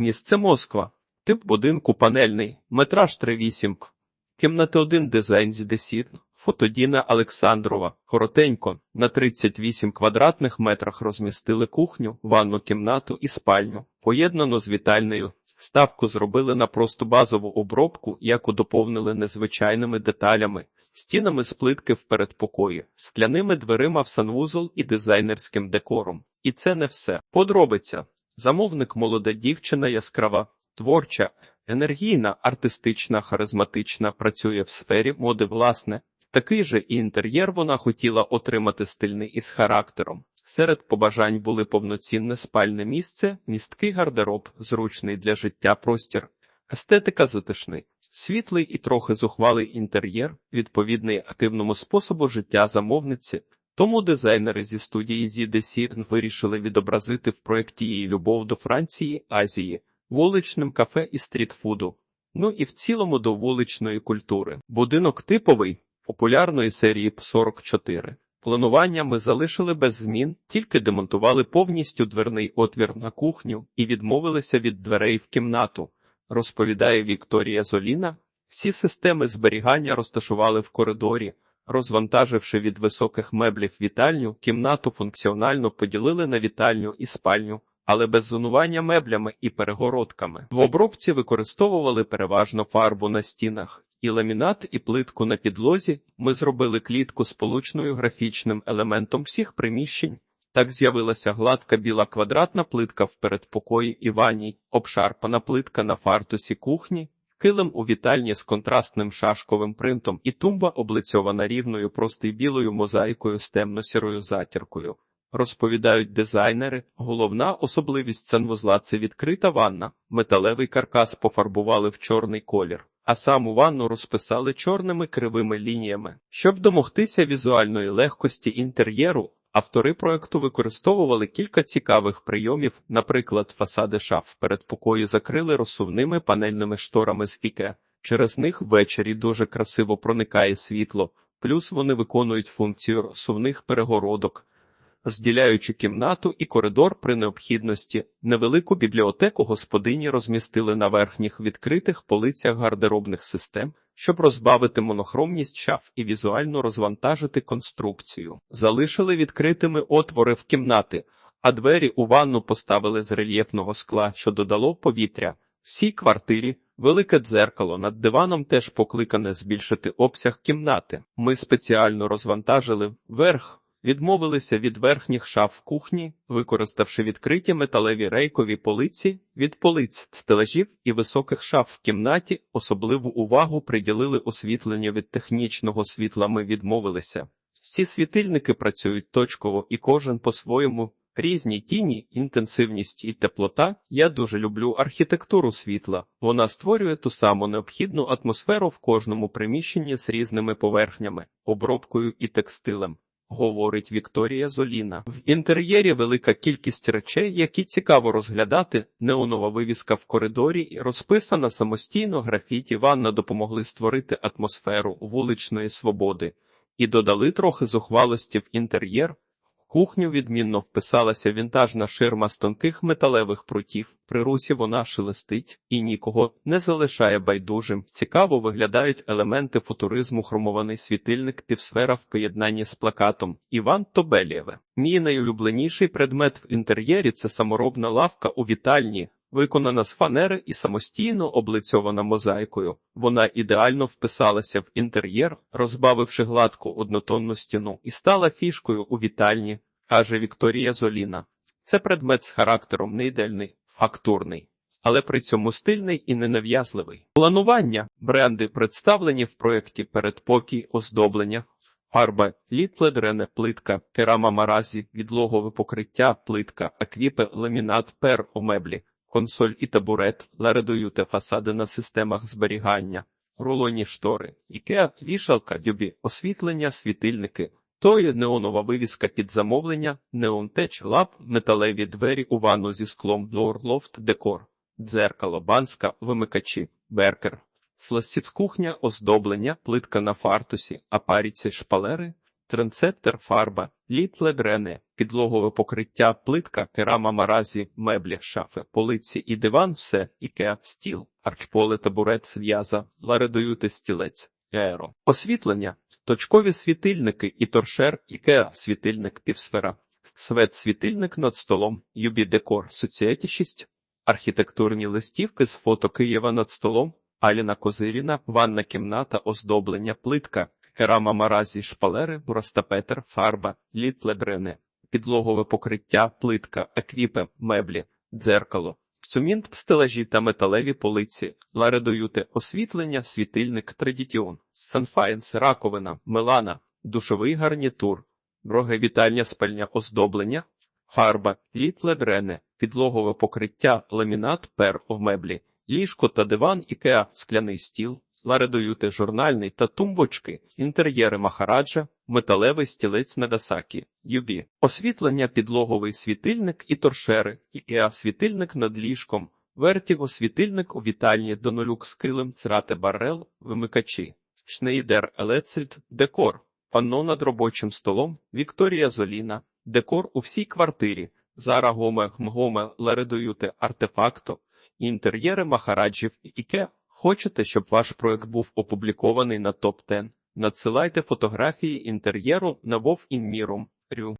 Місце Москва. Тип будинку панельний. Метраж 3,8. Кімната 1 дизайн з десіт. Фотодіна Олександрова. Коротенько. На 38 квадратних метрах розмістили кухню, ванну кімнату і спальню. Поєднано з вітальнею. Ставку зробили на просту базову обробку, яку доповнили незвичайними деталями. Стінами з плитки в передпокої, скляними дверима в санвузол і дизайнерським декором. І це не все. Подробиця. Замовник молода дівчина яскрава, творча, енергійна, артистична, харизматична, працює в сфері моди власне. Такий же і інтер'єр вона хотіла отримати стильний і з характером. Серед побажань були повноцінне спальне місце, місткий гардероб, зручний для життя простір, естетика затишний, світлий і трохи зухвалий інтер'єр, відповідний активному способу життя замовниці. Тому дизайнери зі студії Зі вирішили відобразити в проєкті її любов до Франції, Азії, вуличним кафе і стрітфуду. Ну і в цілому до вуличної культури. Будинок типовий популярної серії П-44. Планування ми залишили без змін, тільки демонтували повністю дверний отвір на кухню і відмовилися від дверей в кімнату, розповідає Вікторія Золіна. Всі системи зберігання розташували в коридорі, розвантаживши від високих меблів вітальню, кімнату функціонально поділили на вітальню і спальню, але без зонування меблями і перегородками. В обробці використовували переважно фарбу на стінах. І ламінат, і плитку на підлозі ми зробили клітку з получною графічним елементом всіх приміщень. Так з'явилася гладка біла квадратна плитка в передпокої і ванній, обшарпана плитка на фартусі кухні, килим у вітальні з контрастним шашковим принтом і тумба облицьована рівною простий білою мозаїкою з темно-сірою затіркою. Розповідають дизайнери, головна особливість санвузла – це відкрита ванна, металевий каркас пофарбували в чорний колір, а саму ванну розписали чорними кривими лініями. Щоб домогтися візуальної легкості інтер'єру, автори проекту використовували кілька цікавих прийомів, наприклад, фасади шаф передпокою закрили розсувними панельними шторами з іке. Через них ввечері дуже красиво проникає світло, плюс вони виконують функцію розсувних перегородок розділяючи кімнату і коридор при необхідності. Невелику бібліотеку господині розмістили на верхніх відкритих полицях гардеробних систем, щоб розбавити монохромність шаф і візуально розвантажити конструкцію. Залишили відкритими отвори в кімнати, а двері у ванну поставили з рельєфного скла, що додало повітря. Всій квартирі велике дзеркало над диваном теж покликане збільшити обсяг кімнати. Ми спеціально розвантажили верх. Відмовилися від верхніх шаф кухні, використавши відкриті металеві рейкові полиці від полиць стелажів і високих шаф в кімнаті, особливу увагу приділили освітленню від технічного світла. Ми відмовилися. Всі світильники працюють точково і кожен по-своєму. Різні тіні, інтенсивність і теплота. Я дуже люблю архітектуру світла. Вона створює ту саму необхідну атмосферу в кожному приміщенні з різними поверхнями, обробкою і текстилем говорить Вікторія Золіна. В інтер'єрі велика кількість речей, які цікаво розглядати. Неонова вивіска в коридорі і розписана самостійно графіті ванна допомогли створити атмосферу вуличної свободи і додали трохи зухвалості в інтер'єр. Кухню відмінно вписалася вінтажна ширма з тонких металевих прутів. При русі вона шелестить і нікого не залишає байдужим. Цікаво виглядають елементи футуризму, хромований світильник, півсфера в поєднанні з плакатом. Іван Тобелєве. Мій найулюбленіший предмет в інтер'єрі це саморобна лавка у вітальні. Виконана з фанери і самостійно облицьована мозаїкою. Вона ідеально вписалася в інтер'єр, розбавивши гладку однотонну стіну, і стала фішкою у вітальні, каже Вікторія Золіна. Це предмет з характером не ідеальний, фактурний, але при цьому стильний і ненав'язливий. Планування бренди представлені в проєкті передпокій оздоблення. Фарба, літледрене, плитка, керама маразі, відлогове покриття, плитка, аквіпе, ламінат, пер у меблі консоль і табурет, ларедуюте фасади на системах зберігання, рулонні штори, ікеа, вішалка, дюбі, освітлення, світильники, тої неонова вивіска під замовлення, неонтеч, лап, металеві двері у ванну зі склом, лофт, декор, дзеркало, банська, вимикачі, беркер. Сласіц кухня, оздоблення, плитка на фартусі, апаріці, шпалери, трендсеттер фарба, літле дрене, підлогове покриття, плитка, керама маразі, меблі, шафи, полиці і диван, все, ікеа, стіл, арчполи, табурет, в'яза, ларедоюти, стілець, аеро. Освітлення, точкові світильники і торшер, ікеа, світильник, півсфера. Свет світильник над столом, Юбі Декор, Соціеті 6, архітектурні листівки з фото Києва над столом, Аліна Козиріна, ванна кімната, оздоблення, плитка, керама маразі, шпалери, бурастапетер, фарба, літле дрене, підлогове покриття, плитка, еквіпи, меблі, дзеркало, цумінт, стелажі та металеві полиці, ларедоюти, освітлення, світильник, традітіон, санфаєнс, раковина, мелана, душовий гарнітур, Роги вітальня спальня оздоблення, фарба, літле дрене, підлогове покриття, ламінат, пер в меблі, ліжко та диван, ікеа, скляний стіл, ларедоюти журнальний та тумбочки, інтер'єри Махараджа, металевий стілець Нагасакі, Юбі, освітлення, підлоговий світильник і торшери, ікеа, світильник над ліжком, вертіго, світильник у вітальні, донолюк з килим, црате барел, вимикачі, Шнейдер Елецельд, декор. Панно над робочим столом, Вікторія Золіна, декор у всій квартирі, Зара Гоме, Мгоме, Ларедоюте, Артефакто, інтер'єри Махараджів і Іке. Хочете, щоб ваш проект був опублікований на топ 10 Надсилайте фотографії інтер'єру на. Рю.